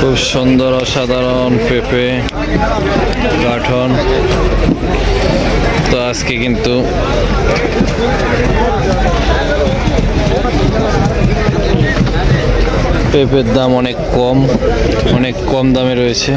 খুব সুন্দর, অসাধারণ পেঁপে গাঠন। তো আজকে কিন্তু পেঁপের দাম অনেক কম অনেক কম দামে রয়েছে।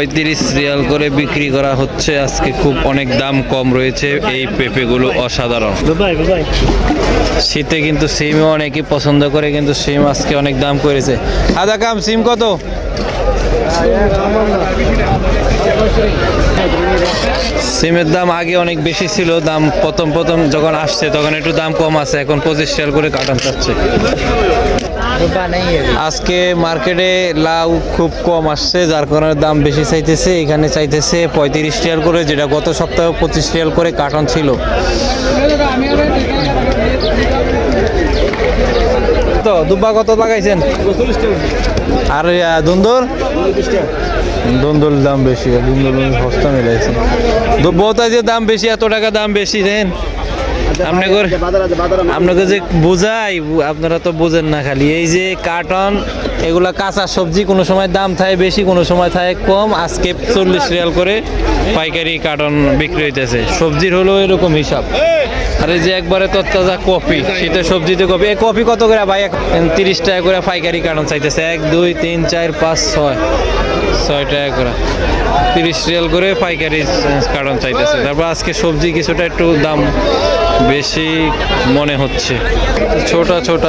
পঁয়ত্রিশ রিয়াল করে বিক্রি করা হচ্ছে। আজকে খুব অনেক দাম কম রয়েছে। এই পেঁপেগুলো অসাধারণ। শীতে কিন্তু সিমও অনেকেই পছন্দ করে কিন্তু সিম আজকে অনেক দাম করেছে। আদা কাম সিম কত? সিমের দাম আগে অনেক বেশি ছিল। দাম প্রথম প্রথম যখন আসছে তখন একটু দাম কম আছে। এখন পঁচিশ রিয়াল করে কাটান চাচ্ছে। আজকে মার্কেটে লাউ খুব কম আসছে, যার কারণে দাম বেশি চাইতেছে। এখানে চাইতেছে পঁয়ত্রিশ রিয়াল করে, যেটা গত সপ্তাহে পঁচিশ রিয়াল করে কাটন ছিল। তো, দুব্বা কত লাগাইছেন আর দুন্দুল? দুন্দুল দাম বেশি দুন্দুল সস্তা মিলাইছে। দুব্বতা যে দাম বেশি, এত টাকা দাম বেশি, দেন। আপনি আপনাকে যে বুঝাই আপনারা তো বুঝেন না খালি। এই যে কার্টন এগুলা কাঁচা সবজি কোনো সময় দাম থাকে বেশি কোনো সময় থাকে কম। আজকে চল্লিশ রিয়াল করে পাইকারি কার্টন বিক্রি হইতেছে। সবজির হলো এরকম হিসাব। আর এই যে একবারে তত্তাজা কফি শীতের সবজিতে কফি। এই কফি কত করে ভাই? তিরিশ টাকা করে পাইকারি কার্টন চাইতেছে। এক দুই তিন চার পাঁচ ছয়। ছয় টাকা করে। তিরিশ রিয়াল করে পাইকারি কার্টন চাইতেছে। তারপর আজকে সবজি কিছুটা একটু দাম বেশি মনে হচ্ছে। ছোটা ছোট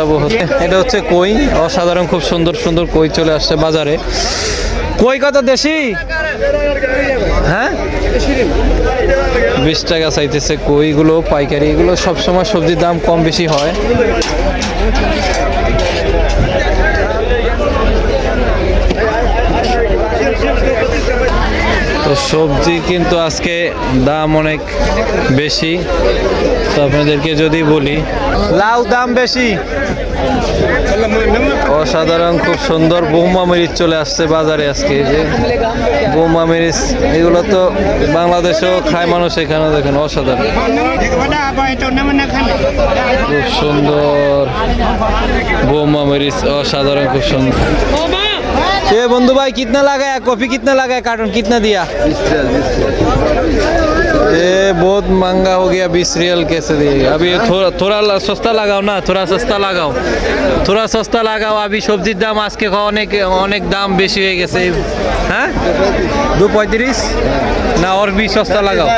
এটা হচ্ছে কই? অসাধারণ, খুব সুন্দর সুন্দর কই চলে আসছে বাজারে। কই কত দেশি? হ্যাঁ? বিশ টাকা চাইতেছে কইগুলো, পাইকারি, এগুলো সবসময় সবজির দাম কম বেশি হয়। তো সবজি কিন্তু আজকে দাম অনেক বেশি। তো আপনাদেরকে যদি বলি, লাউ দাম বেশি। অসাধারণ, খুব সুন্দর বোমা মরিচ চলে আসছে বাজারে আজকে। যে বোমা মরিচ, এগুলো তো বাংলাদেশেও খায় মানুষ, এখানেও দেখেন অসাধারণ। খুব সুন্দর বোমা মরিচ, অসাধারণ, খুব সুন্দর। ये बंधु भाई कितना लगाया कॉफी कितना लगाया कार्टून कितना दिया ये बहुत महंगा हो गया बीस रियल कैसे दिए अभी ये थोड़ा थोड़ा ल- सस्ता लगाओ ना थोड़ा सस्ता लगाओ थोड़ा सस्ता लगाओ अभी সবজির দাম আজকে অনেক অনেক দাম বেশি হয়ে গেছে হ্যাঁ দু পঁয়ত্রিশ না ওর বি সস্তা লাগাও